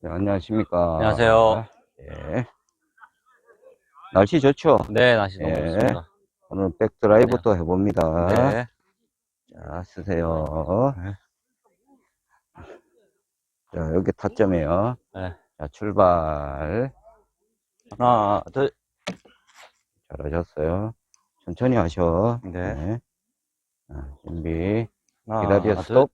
네, 안녕하십니까. 안녕하세요. 예. 날씨 좋죠? 네, 날씨 너무 예. 좋습니다. 오늘 백드라이브 또 해봅니다. 네. 자, 쓰세요. 네. 자, 여기 타점이에요. 네. 자, 출발. 하나, 둘, 잘하셨어요. 천천히 하셔. 네. 자, 준비. 하나, 기다려, 둘. 스톱.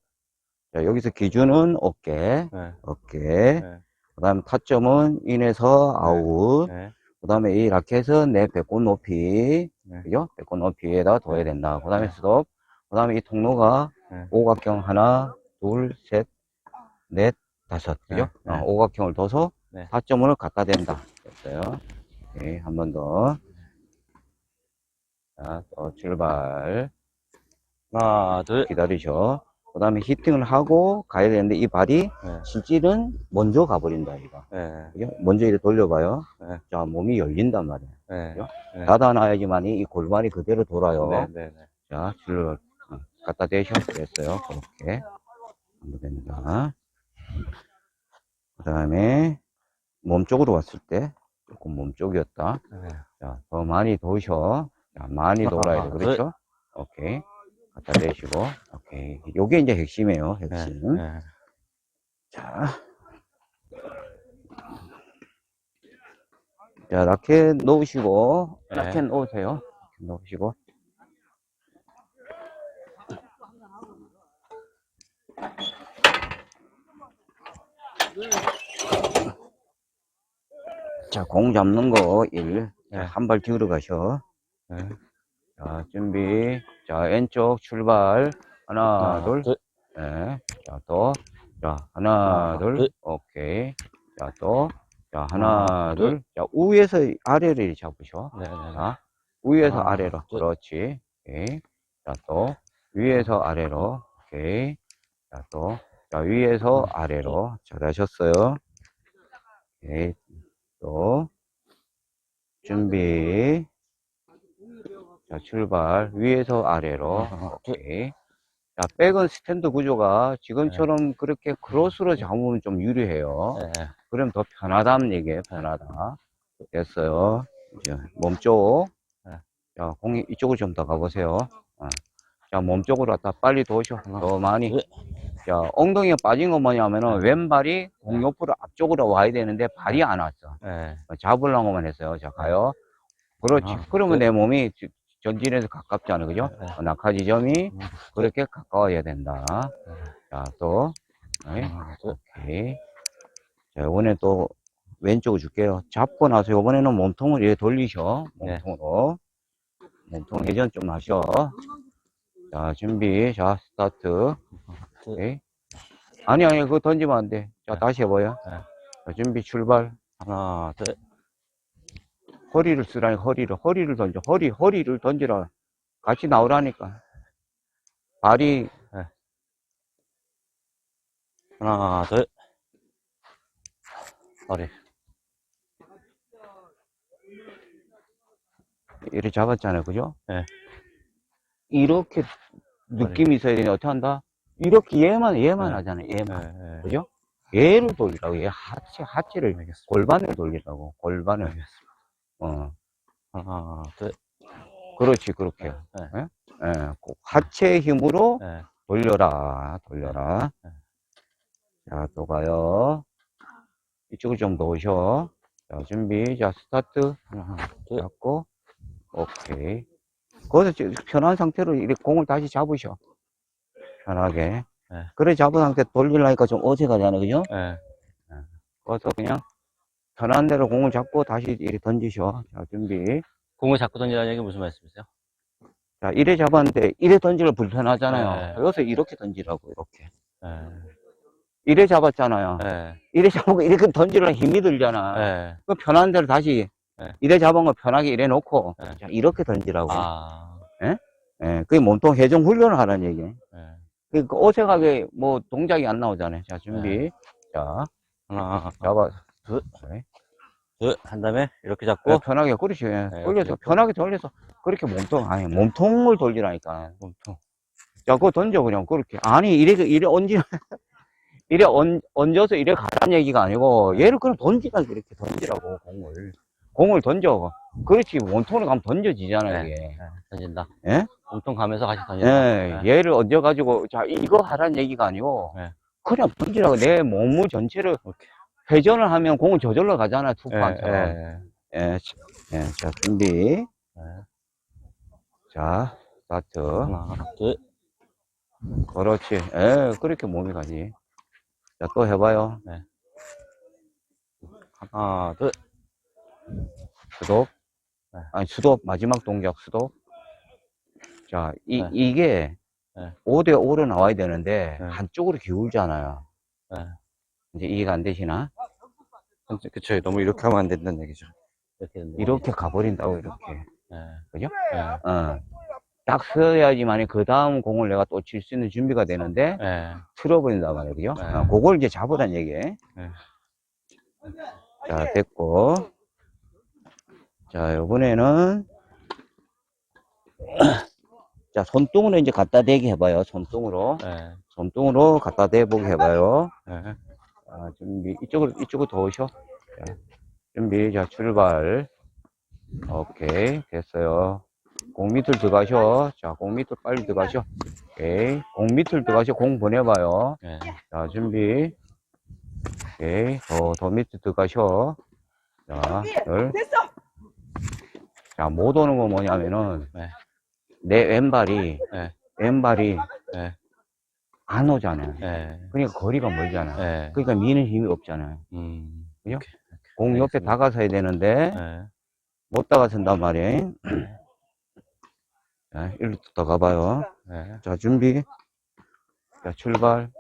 자, 여기서 기준은 어깨, 네. 어깨. 네. 그 다음 타점은 인에서 아웃. 네. 그 다음에 이 라켓은 내 배꼽 높이. 네. 그죠? 배꼽 높이에다 둬야 된다. 그 다음에 네. 스톱. 그 다음에 이 통로가 네. 오각형 하나, 둘, 셋, 넷, 다섯. 그죠? 네. 네. 어, 오각형을 둬서 네. 타점을 갖다 댄다. 됐어요. 오케이. 한 번 더. 자, 또 출발. 하나, 둘. 기다리셔. 그 다음에 히팅을 하고 가야 되는데 이 발이 네. 실질은 먼저 가버린다, 이거. 네. 그죠? 먼저 이렇게 돌려봐요. 네. 자, 몸이 열린단 말이에요. 네. 그죠? 네. 닫아놔야지만이 이 골반이 그대로 돌아요. 네. 네. 네. 자, 어, 갖다 대셔. 됐어요. 그렇게. 하면 됩니다. 그 다음에 몸 쪽으로 왔을 때 조금 몸 쪽이었다. 네. 자, 더 많이 도셔. 자, 많이 돌아야 돼. 그렇죠? 오케이. 갖다 대시고. 오케이. 요게 이제 핵심이에요. 네. 핵심. 네. 자. 자, 라켓 놓으시고, 네. 라켓 놓으세요. 놓으시고. 자, 공 잡는 거 1. 네. 한발 기울어 가셔. 네. 자, 준비. 자, 왼쪽 출발. 하나, 하나, 둘. 둘. 네. 자, 또. 자, 하나, 하나, 둘. 둘. 오케이. 자, 또. 자, 하나, 하나, 둘. 둘. 자, 위에서 아래를 잡으셔. 네. 네. 자, 위에서 하나, 아래로. 둘. 그렇지. 오케이. 자, 또. 위에서 아래로. 오케이. 자, 또. 자, 위에서 네. 아래로. 잘하셨어요. 오케이. 또. 준비. 자, 출발. 위에서 아래로. 둘. 오케이. 자, 백은 스탠드 구조가 지금처럼 그렇게 크로스로 잡으면 좀 유리해요. 네. 그럼 더 편하다는 얘기예요. 편하다. 됐어요. 이제 몸쪽. 네. 자, 공이 이쪽으로 좀 더 가보세요. 어. 자, 몸쪽으로 왔다 빨리 도셔. 더 많이. 둘. 자, 엉덩이가 빠진 건 뭐냐면은 네. 왼발이 공 옆으로 앞쪽으로 와야 되는데 발이 안 왔어. 네. 잡으려고만 했어요. 자, 가요. 그렇지. 아, 그러면 네. 내 몸이 지- 전진에서 가깝잖아. 그죠? 네. 어, 낙하 지점이 음. 그렇게 가까워야 된다. 자, 또. 네. 둘. 오케이. 자, 이번에 또 왼쪽을 줄게요. 잡고 나서 이번에는 몸통을 이렇게 돌리셔. 네. 몸통으로. 몸통 회전 좀 하셔. 자, 준비. 자, 스타트. 둘. 오케이. 아니, 아니, 그거 던지면 안 돼. 자, 네. 다시 해봐요. 네. 자, 준비, 출발. 하나, 둘. 허리를 쓰라니, 허리를. 허리를 던져. 허리, 허리를 던지라. 같이 나오라니까. 발이, 하나, 둘. 허리. 이렇게 잡았잖아요. 그죠? 네. 이렇게 느낌이 있어야 되는데, 어떻게 한다? 이렇게 얘만, 얘만 네. 하잖아요. 네. 얘만. 네. 그죠? 얘를 돌리라고. 얘 하체, 하체를, 알겠습니다. 골반을 돌리라고. 골반을. 알겠습니다. 어. 하나, 둘. 그렇지, 그렇게. 네. 예? 예, 그 하체의 힘으로 네. 돌려라, 돌려라. 네. 자, 또 가요. 이쪽을 좀 넣으셔. 자, 준비. 자, 스타트. 하나, 둘. 잡고. 오케이. 거기서 저- 편한 상태로 이렇게 공을 다시 잡으셔. 편하게. 네. 그래, 잡은 상태 돌리려니까 좀 어색하잖아, 그죠? 네. 거기서 그냥 편한 대로 공을 잡고 다시 이렇게 던지셔. 자, 준비. 공을 잡고 던지라는 얘기 무슨 말씀이세요? 자, 이래 잡았는데, 이래 던지면 불편하잖아요. 네. 여기서 이렇게 던지라고, 이렇게. 네. 이래 잡았잖아요. 네. 이래 잡고 이렇게 던지려면 힘이 들잖아. 네. 그 편한 대로 다시, 네. 이래 잡은 거 편하게 이래 놓고, 네. 자, 이렇게 던지라고. 아. 예, 그게 몸통 회전 훈련을 하라는 얘기예요. 네. 그 어색하게 뭐 동작이 안 나오잖아요. 자, 준비. 네. 자, 하나, 잡아. 둘. 네. 둘, 한 다음에 이렇게 네, 잡고, 편하게 그렇지 예. 네, 돌려서 이렇게. 편하게 돌려서 그렇게 몸통 아니 몸통을 돌리라니까 몸통 자 그거 던져 그냥 그렇게 아니 이래 이래 얹지 이래 얹, 얹어서 이래 가란 얘기가 아니고 얘를 그냥 던지라 이렇게 던지라고 공을 공을 던져 그렇지 몸통을 가면 던져지잖아 네. 이게 네, 던진다. 예? 몸통 가면서 같이 던진다. 예, 얘를 얹어가지고 자 이거 하란 얘기가 아니고 네. 그냥 던지라고 내 몸을 전체를. 회전을 하면 공은 저절로 가잖아 예, 투판처럼. 예, 예, 예, 자 준비. 예. 자 스타트. 하나, 둘, 그렇지. 예 그렇게 몸이 가지. 자 또 해봐요. 하나, 둘, 수독. 네. 아니 수독 마지막 동작 수독 자 이, 네. 이게 네. 5대 5로 나와야 되는데 네. 한쪽으로 기울잖아요 네. 이제 이해가 안 되시나 그쵸. 너무 이렇게 하면 안 된다는 얘기죠. 이렇게. 이렇게 가버린다고 이렇게 예, 그죠? 예, 어. 딱 써야지만 그 다음 공을 내가 또 칠 수 있는 준비가 되는데 예. 틀어버린단 말이에요 그죠? 네. 어, 그걸 이제 잡으란 얘기예요 네. 자 됐고 자 이번에는 자 손등으로 이제 갖다 대기 해봐요 손등으로 예, 손등으로 갖다 대보게 해봐요 예. 자 준비 이쪽으로 이쪽으로 더 오셔 자, 준비 자 출발 오케이 됐어요 공 밑을 들어가셔 자 공 밑을 빨리 들어가셔 오케이 공 밑을 들어가셔 공 보내봐요 예. 자, 준비. 오케이. 더, 더 밑에 들어가셔. 자, 열. 자, 못 오는 건 뭐냐면은, 네. 내 왼발이, 네. 왼발이 네. 안 오잖아요. 예. 그러니까 거리가 멀잖아요. 예. 그러니까 미는 힘이 없잖아요. 음. 그죠? 공 옆에 알겠습니다. 다가서야 되는데, 예. 못 다가선단 말이에요. 자, 일로 더 가봐요. 예. 자, 준비. 자, 출발.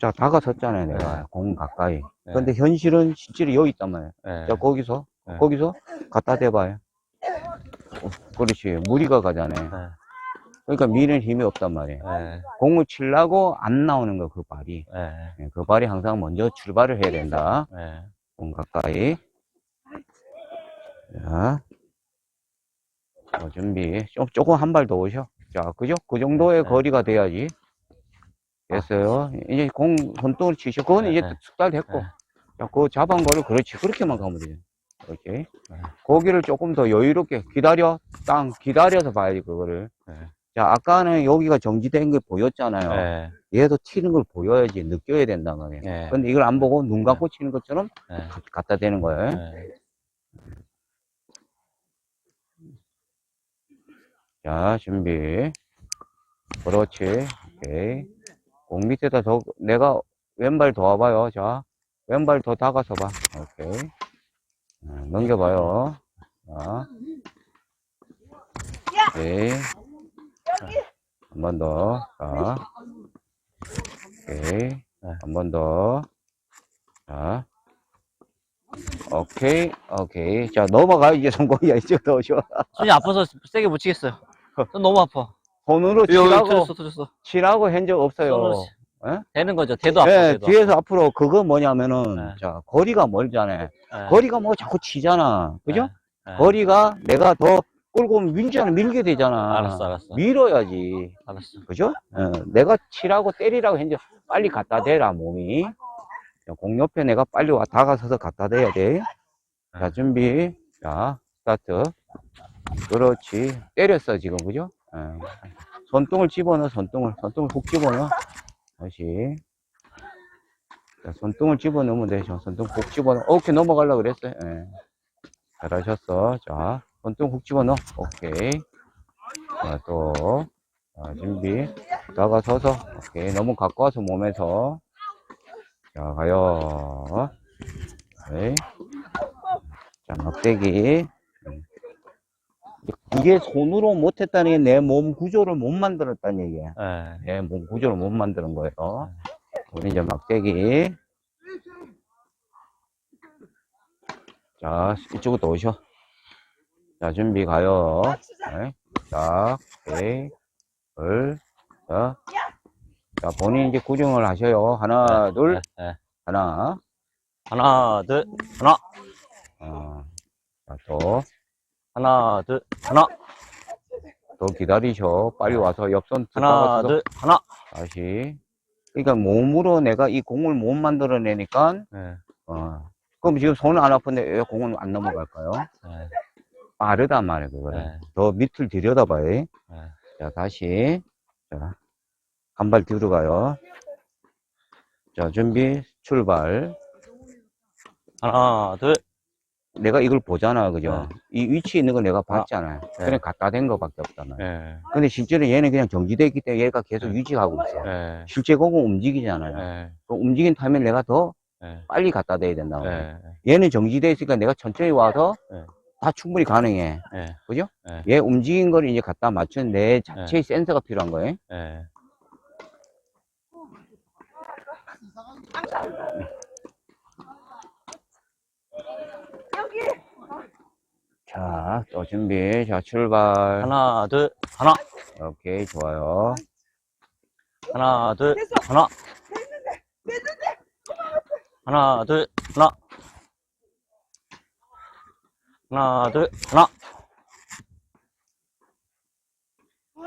자, 다가섰잖아요, 내가. 공 가까이. 네. 근데 현실은 실제로 여기 있단 말이에요. 예. 자, 거기서, 네. 거기서 갖다 대봐요. 어, 그렇지. 무리가 가잖아요. 예. 그러니까 미는 힘이 없단 말이에요. 예. 공을 치려고 안 나오는 거, 그 발이. 예. 예, 그 발이 항상 먼저 출발을 해야 된다. 예. 공 가까이. 자. 자, 준비. 좀, 조금 한 발 더 오셔. 자, 그죠? 그 정도의 네. 거리가 돼야지. 됐어요. 이제 공 손등으로 치셔. 그건 네, 이제 네. 숙달 됐고. 네. 자, 그 잡은 거를 그렇지. 그렇게만 가면 돼요. 오케이. 네. 고기를 조금 더 여유롭게 기다려. 땅 기다려서 봐야지, 그거를. 네. 자, 아까는 여기가 정지된 게 보였잖아요. 예. 얘도 튀는 걸 보여야지, 느껴야 된단 말이에요. 예. 근데 이걸 안 보고 눈 감고 치는 것처럼 예. 가- 갖다 대는 거예요. 예. 자, 준비. 그렇지. 오케이. 공 밑에다 더, 내가 왼발 더 와봐요. 자, 왼발 더 다가서 봐. 오케이. 아, 넘겨봐요. 자. 오케이. 한 번 더. 자. 오케이. 한 번 더. 자. 오케이. 오케이. 자, 넘어가. 이제 성공이야. 이제 더 오셔. 손이 아파서 세게 못 치겠어요. 손 너무 아파. 손으로 여기 치라고, 터졌어, 터졌어. 치라고 한 적 없어요. 손으로 치- 예? 되는 거죠. 대도 아파. 예, 대도 뒤에서 앞으로 그거 뭐냐면은, 네. 자, 거리가 멀잖아요. 예. 거리가 뭐 자꾸 치잖아. 그죠? 예. 거리가 내가 더 끌고 오면 밀잖아. 밀게 되잖아. 알았어, 알았어. 밀어야지. 알았어. 그죠? 예, 내가 치라고 때리라고 했는데 빨리 갖다 대라, 몸이. 자, 공 옆에 내가 빨리 와, 다가서서 갖다 대야 돼. 자, 준비. 자, 스타트. 그렇지. 때렸어, 지금. 그죠? 예. 손등을 집어넣어, 손등을. 손등을 훅 집어넣어. 다시. 자, 손등을 집어넣으면 되죠. 손등 훅 집어넣어. 오케이, 넘어가려고 그랬어요. 예. 잘하셨어. 자, 손등 훅 집어넣어. 오케이. 자, 또. 자, 준비. 다가서서. 오케이. 너무 가까워서 몸에서. 자, 가요. 네. 자, 막대기. 음. 이게 손으로 못했다는 게 내 몸 구조를 못 만들었다는 얘기야. 예. 내몸 구조를 못 만드는 거예요. 우리 이제 막대기. 자, 이쪽으로 또 오셔. 자, 준비 가요. 네. 자, 오케이. 둘, 자. 자, 본인 이제 구정을 하셔요. 하나, 둘, 예. 예. 하나. 하나, 둘, 하나, 자, 또, 하나, 둘, 하나, 더 기다리셔. 빨리 와서 옆손 하나, 둘, 하나. 다시. 그러니까 몸으로 내가 이 공을 못 만들어내니까, 네, 어. 그럼 지금 손은 안 아픈데 왜 공은 안 넘어갈까요? 네, 빠르단 말이에요, 그거는. 네. 더 밑을 들여다봐요. 네. 자, 다시. 자, 한 발 뒤로 가요. 자, 준비, 출발. 하나, 둘, 내가 이걸 보잖아, 그죠? 이 위치에 있는 거 내가 봤잖아요. 네. 그냥 갖다 댄 거밖에 없잖아요. 네, 근데 실제로 얘는 그냥 정지돼 있기 때문에 얘가 계속 네. 유지하고 있어. 네, 실제 공은 움직이잖아요. 네, 그 움직인 타면 내가 더 네, 빨리 갖다 대야 된다. 고 네, 얘는 정지돼 있으니까 내가 천천히 와서 네. 다 충분히 가능해. 네, 그죠? 네. 얘 움직인 걸 이제 갖다 맞춘 내 자체의 센서가 필요한 거예요. 네. 자, 또 준비. 자, 출발. 하나, 둘, 하나, 오케이, 좋아요. 하나, 둘, 하나. 하나, 둘, 하나. 하나, 둘, 하나.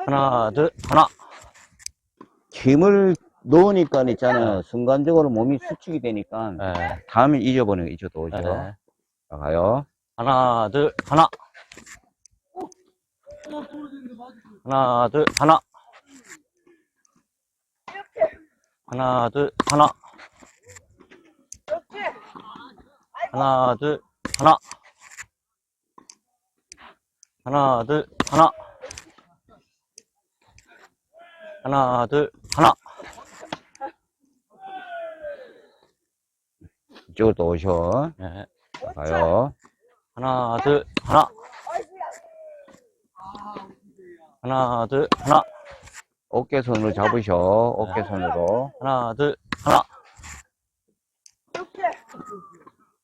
하나, 둘, 하나. 힘을 넣으니까 있잖아요. 순간적으로 몸이 수축이 되니까 네, 다음에 잊어버리는 게 잊어도 오죠. 네. 자, 가요. 하나, 둘, 하나. 하나, 둘, 하나. 하나, 둘, 하나. 하나, 둘, 하나. 하나, 둘, 하나. 하나, 둘, 하나. 이쪽으로 또 오셔. 네. 자, 가요. 하나, 둘, 하나. 하나, 둘, 하나. 어깨손으로 잡으셔. 어깨손으로. 하나, 둘, 하나.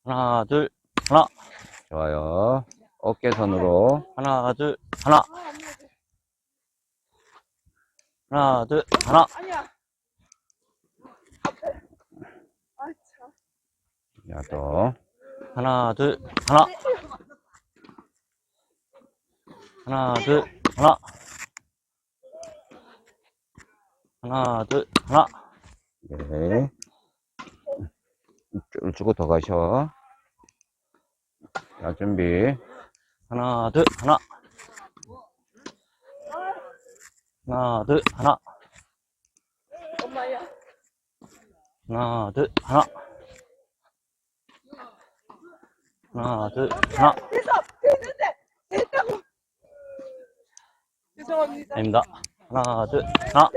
하나, 둘, 하나. 좋아요. 어깨손으로. 하나, 둘, 하나. 하나, 둘, 하나. 아니야. 아, 참. 자, 또. 하나, 둘, 하나. 하나, 둘, 하나. 하나, 둘, 하나. 네. 줄 주고 더 가셔. 자, 준비. 하나, 둘, 하나. 하나, 둘, 하나. 엄마야. 하나, 둘, 하나. 하나, 둘, 하나. 됐어! 됐는데! 됐다고! 죄송합니다. 아닙니다. 하나, 둘, 하나.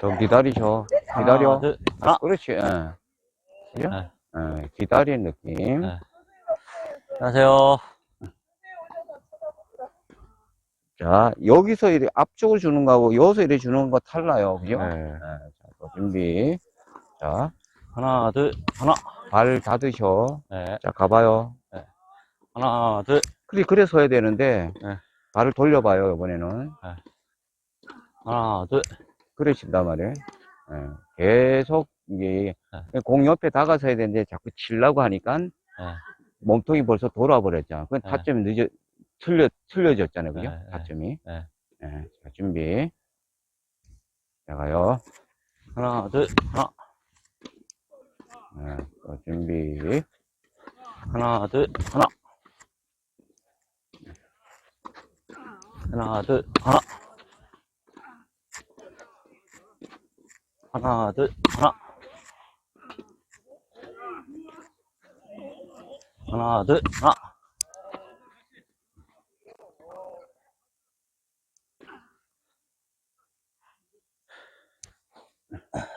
더 기다리셔. 기다려. 하나, 둘, 하나. 그렇지. 예. 그죠? 네. 예, 기다리는 느낌. 네. 안녕하세요. 자, 여기서 이렇게 앞쪽으로 주는 거하고 여기서 이렇게 주는 거 달라요. 그죠? 네. 예, 자, 또 준비. 자, 하나, 둘, 하나. 발 닫으셔. 네. 자, 가봐요. 하나, 둘, 그래, 그래 서야 되는데, 네. 발을 돌려봐요, 이번에는. 하나, 둘. 그래 친단 말이에요. 예, 계속, 이게, 공 옆에 다가서야 되는데, 자꾸 치려고 하니까, 네. 몸통이 벌써 돌아버렸잖아. 그건 네. 타점이 늦어, 틀려, 틀려졌잖아요. 그죠? 네, 네. 타점이. 네. 예, 자, 준비. 자, 가요. 하나, 둘, 하나. 예, 또 준비. 하나, 둘, 하나. 하나, 둘, 하나. 하나, 둘, 하나. 하나, 둘, 하나. 자,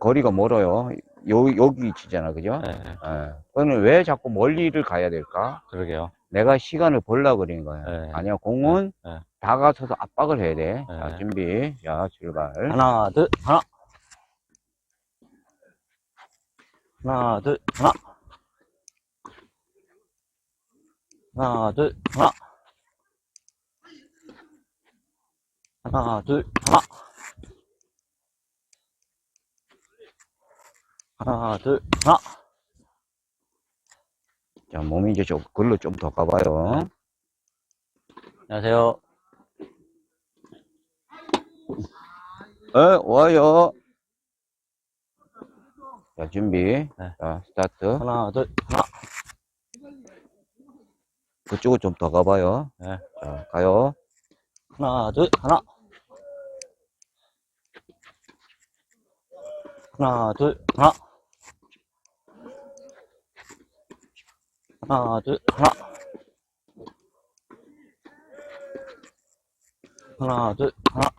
거리가 멀어요. 요, 여기 위치잖아. 그죠? 네, 예. 그거는 왜 자꾸 멀리를 가야 될까? 그러게요. 내가 시간을 벌라 그린 거야. 네. 아니야, 공은 네, 네. 다가서서 압박을 해야 돼. 자, 네. 준비. 자, 출발. 하나, 둘, 하나. 하나, 둘, 하나. 하나, 둘, 하나. 하나, 둘, 하나. 하나, 둘, 하나. 자, 몸이 이제 좀, 글로 좀 더 가봐요. 안녕하세요. 어, 와요. 자, 준비. 네. 자, 스타트. 하나, 둘, 하나. 그쪽으로 좀 더 가봐요. 네. 자, 가요. 하나, 둘, 하나. 하나, 둘, 하나. 하나, 둘, 하나. 하나, 둘, 하나.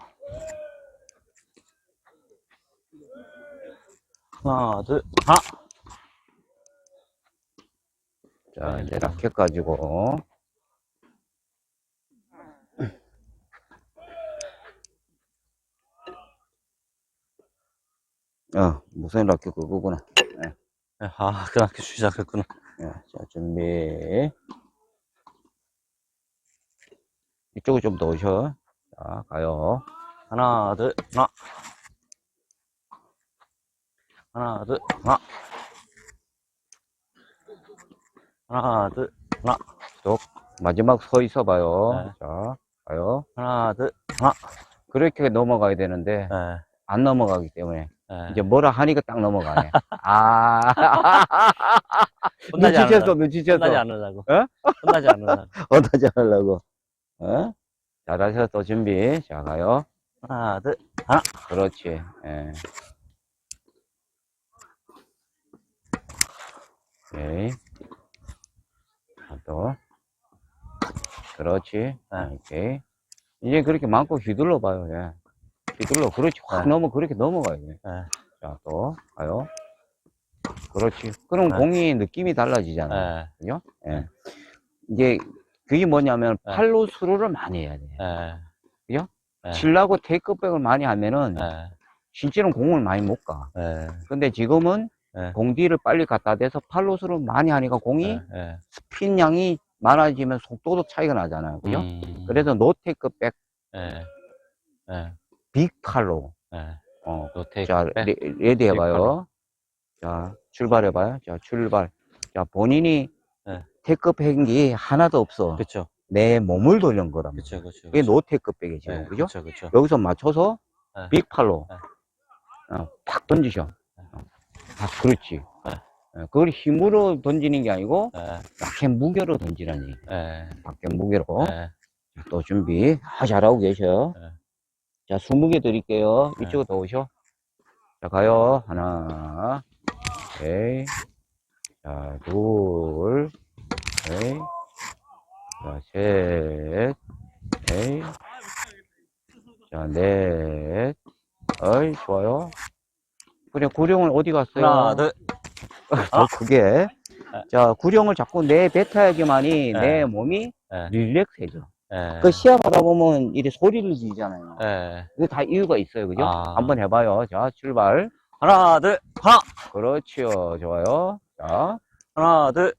하나, 둘, 하나. 자, 이제 라켓 가지고. 어, 무슨 라켓 그거구나. 네, 아, 그렇게 시작했구나. 예, 자, 준비. 이쪽으로 좀더 오셔. 자, 가요. 하나, 둘, 하나. 하나, 둘, 하나. 하나, 둘, 하나. 마지막 서 있어 봐요. 네. 자, 가요. 하나, 둘, 그렇게 넘어가야 되는데, 네, 안 넘어가기 때문에, 네. 이제 뭐라 하니까 딱 넘어가네. 아, 혼나지 눈치챘어, 않으려고. 눈치챘어. 혼나지 않으려고. 어? 혼나지 않으려고. 어떠지 않으려고. 어? 자, 다시 해서 또 준비. 자, 가요. 하나, 둘, 그렇지. 예. 오케이. 자, 또. 그렇지. 네. 오케이. 이제 그렇게 많고 휘둘러 봐요. 예. 휘둘러. 그렇지. 확 네. 넘어, 그렇게 넘어가야 돼. 네, 자, 또. 가요. 그렇지. 그럼 네. 공이 느낌이 달라지잖아요. 네, 그죠? 예. 이제 그게 뭐냐면 네. 팔로 수로를 많이 해야 돼. 네, 네. 칠라고 테이크백을 많이 하면은 네, 실제로는 공을 많이 못 가. 네, 근데 지금은 네. 공 뒤를 빨리 갖다 대서 팔로 수를 많이 하니까 공이 네, 네. 스핀 양이 많아지면 속도도 차이가 나잖아요. 그죠? 음, 그래서 노 테이크백 네, 네, 빅 팔로. 네. 어. 노테이크. 자, 레, 레디 해봐요. 자, 출발해봐요. 자, 출발. 자, 본인이 네. 테이크백이 하나도 없어. 그쵸, 내 몸을 돌린 거란 말이야. 그쵸, 그쵸. 그게 그쵸. 노 테이크백이 지금. 네, 그죠? 그쵸, 그쵸. 여기서 맞춰서 네. 빅팔로 네. 어, 팍 던지셔. 네. 어, 아, 그렇지. 네. 어, 그걸 힘으로 던지는 게 아니고 네, 라켓 무게로 던지라니. 네, 라켓 무게로. 네. 또 준비. 아, 잘하고 계셔. 네. 자, 20개 드릴게요. 네. 이쪽으로 더 오셔. 자, 가요. 하나. 오케이. 자, 둘. 오케이. 자, 셋. 오케이. 자, 넷. 어이, 좋아요. 그래, 구령은 어디 갔어요? 하나, 둘, 더 크게. 자, 구령을 자꾸 내뱉어야지만이 네. 내 몸이 네, 릴렉스해져. 네. 그 시합 하다 보면 이래 소리를 지잖아요. 네. 그게 다 이유가 있어요. 그죠? 아. 한번 해봐요. 자, 출발. 하나, 둘, 하나, 그렇죠. 좋아요. 자, 하나, 둘,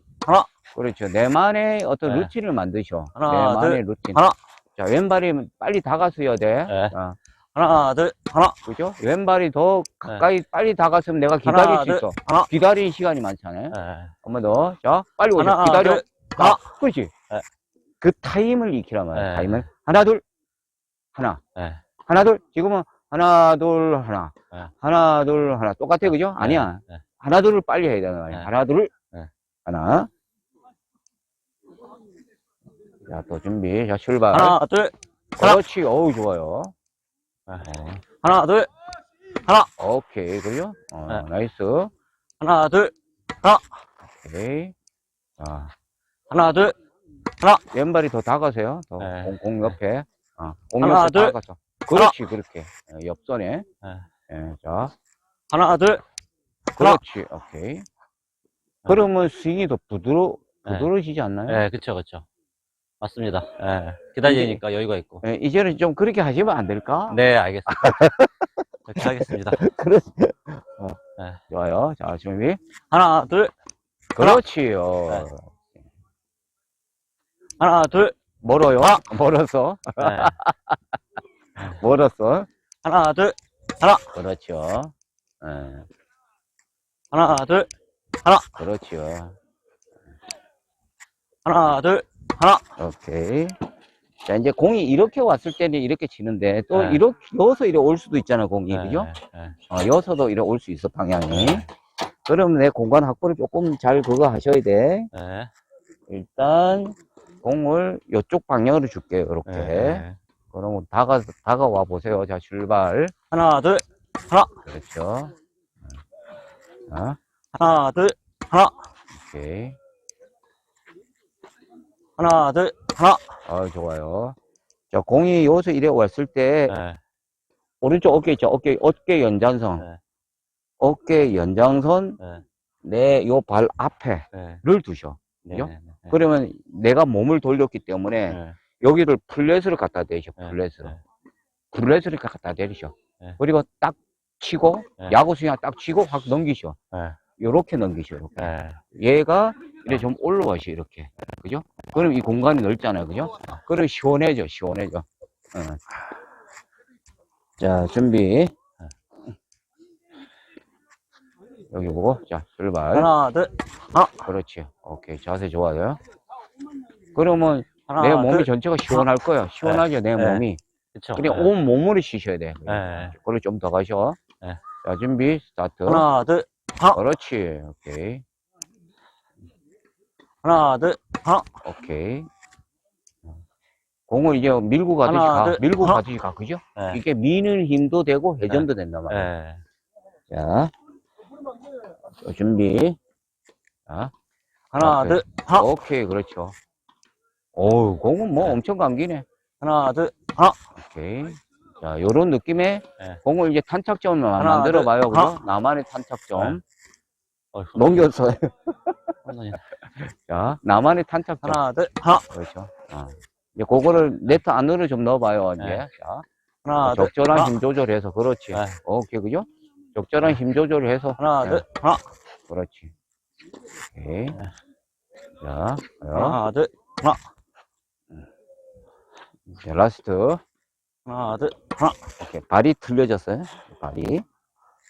그렇죠. 내만의 어떤 네. 루틴을 만드셔. 하나, 내만의 루틴. 하나. 자, 왼발이 빨리 다가서야 돼. 네. 자, 하나, 둘, 하나, 그죠? 왼발이 더 가까이 빨리 다가서면 내가 기다릴 하나, 수 둘, 있어. 하나. 기다릴 시간이 많잖아요. 네. 한번 더. 자, 빨리 오죠. 하나, 기다려. 둘, 자, 하나. 그렇지. 네. 그 타임을 익히란 말이야. 네. 타임을. 하나, 둘, 하나. 네. 하나, 둘. 지금은 하나, 둘, 하나. 네. 하나, 둘, 하나. 똑같아. 그죠? 아니야. 네. 하나, 둘을 빨리 해야 되는 말이야. 네. 하나, 둘. 네. 하나. 자, 또 준비. 자, 출발. 하나, 둘, 하나. 그렇지. 어우, 좋아요. 네. 어, 하나, 둘, 오케이. 그죠? 어, 네. 나이스. 하나, 둘, 오케이. 자, 하나, 둘, 왼발이 더 다가세요. 더 네. 공, 공 옆에. 어, 공 하나, 옆에 둘. 다가서. 그렇지, 그렇게. 어, 옆선에. 네. 예, 자, 하나, 둘, 그렇지. 오케이. 그러면 스윙이 더 부드러, 네. 부드러워지지 않나요? 네, 그쵸, 그쵸. 맞습니다. 네. 기다리니까 여유가 있고. 예, 이제는 좀 그렇게 하시면 안 될까? 네, 알겠습니다. 그렇게 하겠습니다. 그렇지. 어, 네. 좋아요. 자, 준비. 하나, 둘, 그렇지요. 네. 하나, 둘, 멀어요. 멀어서. 네. 멀었어. 하나, 둘, 그렇죠. 예, 하나, 둘, 그렇죠. 하나, 둘. 오케이. 자, 이제 공이 이렇게 왔을 때는 이렇게 치는데, 또 네. 이렇게, 여서 이렇게 올 수도 있잖아, 공이. 그죠? 네, 네. 어, 여서도 이렇게 올 수 있어, 방향이. 그럼 내 공간 확보를 조금 잘 그거 하셔야 돼. 네. 일단, 공을 이쪽 방향으로 줄게요, 이렇게. 네. 그러면 다가, 다가와 보세요. 자, 출발. 하나, 둘, 그렇죠. 자, 하나, 둘, 오케이. 하나, 둘. 아, 좋아요. 자, 공이 여기서 이래 왔을 때, 네. 오른쪽 어깨 있죠? 어깨, 어깨 연장선. 네. 어깨 연장선, 네. 내 요 발 앞에를 네. 두셔. 네. 그죠? 네. 네. 그러면 내가 몸을 돌렸기 때문에 네. 여기를 플랫으로 갖다 대셔. 네. 플랫으로. 네. 플랫으로 갖다 내리셔. 네. 그리고 딱 치고, 네. 야구 스윙 딱 치고 확 넘기셔. 네. 요렇게 넘기셔. 요렇게. 네. 얘가 이렇게 좀 올라와시 이렇게 그죠? 그럼 이 공간이 넓잖아요 그죠? 그럼 시원해져 시원해져 응. 자 준비 여기 보고 자 출발 하나, 둘, 그렇지 오케이 자세 좋아요 그러면 하나, 내 몸이 둘. 전체가 시원할 거야 시원하죠 내 네. 몸이 그쵸. 그냥 네. 온 몸으로 쉬셔야 돼 네. 그리고 좀더 가셔 네. 자 준비 스타트 하나, 둘, 그렇지 오케이 하나, 둘, 오케이. 공을 이제 밀고 가듯이 하나, 가. 둘, 밀고 하나. 가듯이 가. 그죠? 네. 이게 미는 힘도 되고 회전도 된단 말이야. 네. 자. 자, 준비. 자. 하나. 둘, 오케이, 그렇죠. 어우, 공은 뭐 네. 엄청 감기네. 하나, 둘, 오케이. 자, 요런 느낌의 네. 공을 이제 탄착점을 하나, 만들어 둘, 봐요. 그죠? 하나. 나만의 탄착점. 어휴, 넘겨서. 선생님. 자, 나만의 탄착점. 하나, 둘, 하나, 그렇죠. 아. 이제 그거를 네트 안으로 좀 넣어봐요, 이제. 네. 자. 하나, 둘, 적절한 하나, 힘 조절해서 그렇지. 네. 오케이 그죠? 적절한 힘 조절을 해서 하나, 네. 둘, 하나, 그렇지. 오케이. 네. 자, 자, 하나, 둘, 자, 라스트. 하나, 둘, 오케이. 발이 틀려졌어요. 발이.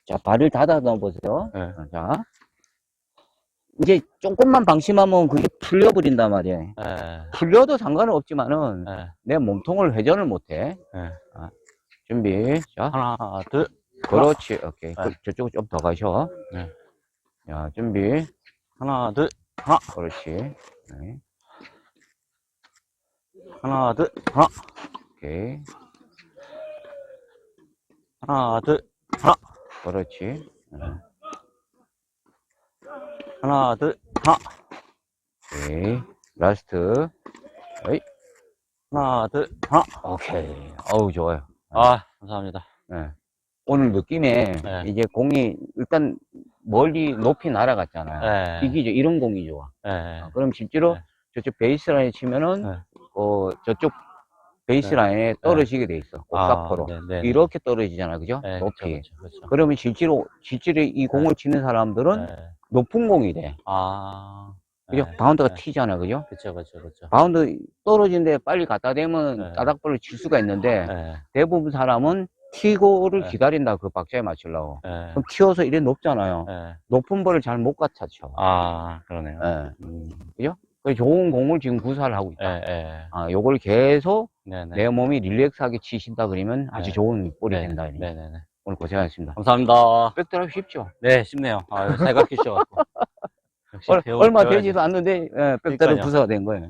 자, 발을 닫아 넣어보세요. 네. 자. 이제 조금만 방심하면 그게 풀려버린단 말이에요. 네. 풀려도 상관은 없지만은 네. 내 몸통을 회전을 못해. 네. 준비. 자, 하나, 둘, 그렇지. 오케이. 네. 그, 저쪽으로 좀 더 가셔. 네. 자, 준비. 하나, 둘, 그렇지. 네. 하나, 둘, 하나, 오케이. 하나, 둘, 그렇지. 네. 하나, 둘, 오케이. 라스트. 어이. 하나, 둘, 하나. 오케이. 어우, 좋아요. 아, 감사합니다. 네. 오늘 느낌에 네. 이제 공이 일단 멀리 높이 날아갔잖아요. 네. 이게 이런 공이 좋아. 네. 그럼 실제로 네. 저쪽 베이스라인에 치면은 네. 어, 저쪽 베이스라인에 떨어지게 돼 있어. 옥사포로. 네, 네, 네. 이렇게 떨어지잖아. 그죠? 네, 높이. 그쵸, 그쵸, 그쵸. 그러면 실제로, 실제로 이 공을 치는 사람들은 네. 높은 공이 돼. 아. 그죠? 네. 바운드가 네. 튀잖아. 그죠? 그쵸, 그쵸, 그쵸. 바운드 떨어진데 빨리 갖다 대면 네. 따닥벌로 칠 수가 있는데 네. 대부분 사람은 튀고를 네. 기다린다 그 박자에 맞추려고 네. 그럼 튀어서 이래 높잖아요 네. 높은 볼을 잘 못 갖다 쳐 아, 그러네요. 예. 음. 그래서 좋은 공을 지금 구사를 하고 있다 네, 네. 아, 요걸 계속 네, 네. 내 몸이 릴렉스하게 치신다 그러면 아주 네. 좋은 볼이 네. 된다 네, 네, 네. 오늘 고생하셨습니다 감사합니다. 백드랍 쉽죠 네, 쉽네요. 아유. 역시 얼, 배우, 얼마 배워야지. 되지도 않는데 예, 백드랍 그러니까요. 구사가 된 거예요